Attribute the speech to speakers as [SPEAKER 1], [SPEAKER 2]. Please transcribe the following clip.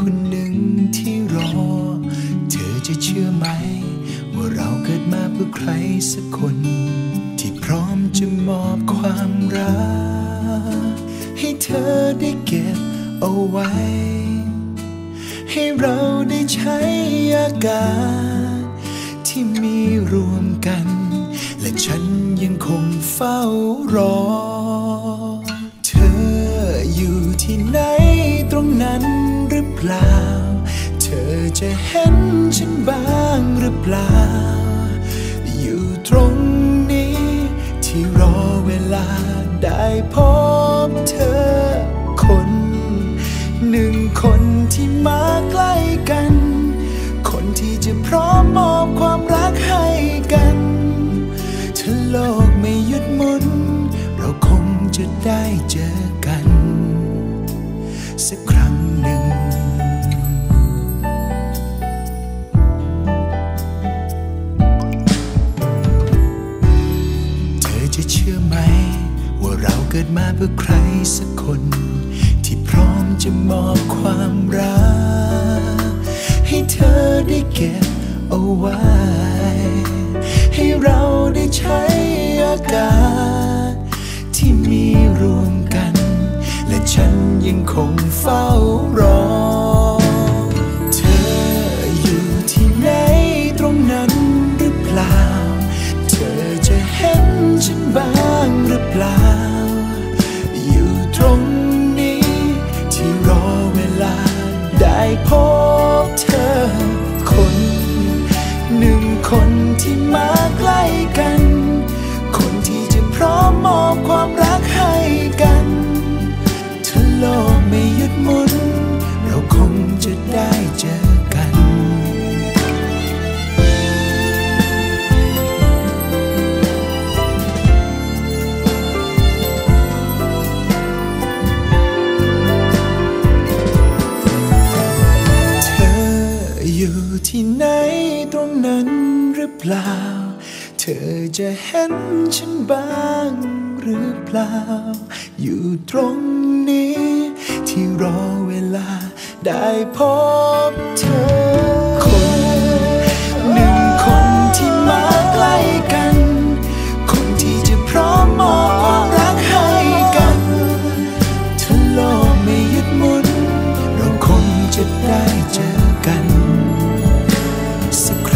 [SPEAKER 1] คนหนึ่งที่รอ เธอจะเชื่อไหม ว่าเราเกิดมาเพื่อใครสักคน ที่พร้อมจะมอบความรัก ให้เธอได้เก็บเอาไว้ ให้เราได้ใช้อากาศ ที่มีรวมกัน และฉันยังคงเฝ้ารอ อจะเห็นฉันบ้างหรือเปล่า อยู่ตรงนี้ ที่รอเวลาได้พบเธอคน หนึ่งคนที่มาใกล้กัน คนที่จะพร้อมมอบความรักให้กันถ้าโลกไม่หยุดหมุน เราคงจะได้เจอกัน สักครั้งหนึ่ง มาเพื่อใครสักคน ที่พร้อมจะมอบความรัก ให้เธอได้เก็บเอาไว้ ให้เราได้ใช้อากาศ ที่มีรวมกัน และฉันยังคงเฝ้ารอ พบเธอ คน หนึ่งคนที่ เปล่า เธอจะเห็นฉันบ้างหรือเปล่า อยู่ตรงนี้ ที่รอเวลาได้พบเธอ คนหนึ่งคนที่มาใกล้กัน คนที่จะพร้อมมอบความรักให้กันถ้าโลกไม่หยุดหมุน เราคงจะได้เจอกัน สัก